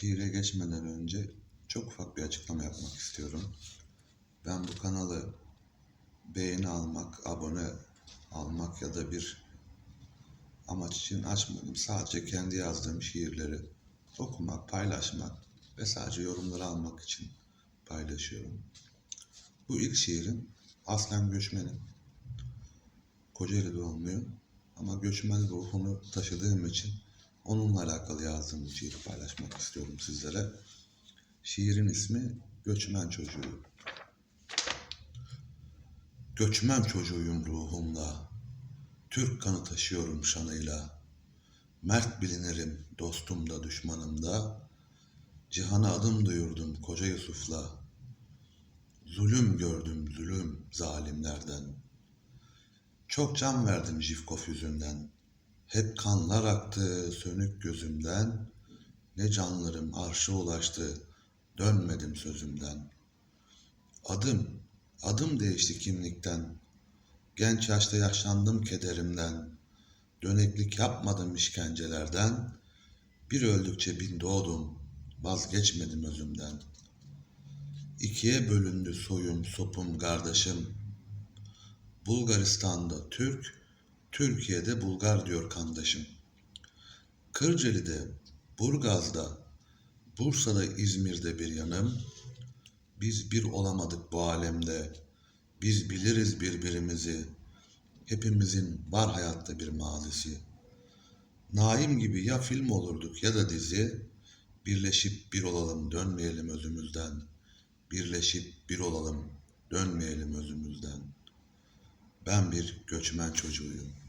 Şiire geçmeden önce çok ufak bir açıklama yapmak istiyorum. Ben bu kanalı beğeni almak, abone almak ya da bir amaç için açmadım. Sadece kendi yazdığım şiirleri okumak, paylaşmak ve sadece yorumları almak için paylaşıyorum. Bu ilk şiirim aslen göçmenim. Kocaeli doğumluyum ama göçmen ruhunu taşıdığım için onunla alakalı yazdığım bir şiiri paylaşmak istiyorum sizlere. Şiirin ismi Göçmen Çocuğu. Göçmen çocuğuyum ruhumla, Türk kanı taşıyorum şanıyla. Mert bilinirim dostum da düşmanım da, Cihana adım duyurdum koca Yusuf'la. Zulüm gördüm zulüm zalimlerden. Çok can verdim Jifkof yüzünden. Hep kanlar aktı sönük gözümden. Ne canlarım arşa ulaştı, dönmedim sözümden. Adım, adım değişti kimlikten. Genç yaşta yaşlandım kederimden. Döneklik yapmadım işkencelerden. Bir öldükçe bin doğdum, vazgeçmedim özümden. İkiye bölündü soyum, sopum, kardeşim. Bulgaristan'da Türk, Türkiye'de Bulgar diyor kandaşım. Kırceli'de, Burgaz'da, Bursa'da, İzmir'de bir yanım. Biz bir olamadık bu alemde. Biz biliriz birbirimizi. Hepimizin var hayatta bir mazisi. Naim gibi ya film olurduk ya da dizi. Birleşip bir olalım, dönmeyelim özümüzden. Birleşip bir olalım, dönmeyelim özümüzden. Ben bir göçmen çocuğuyum.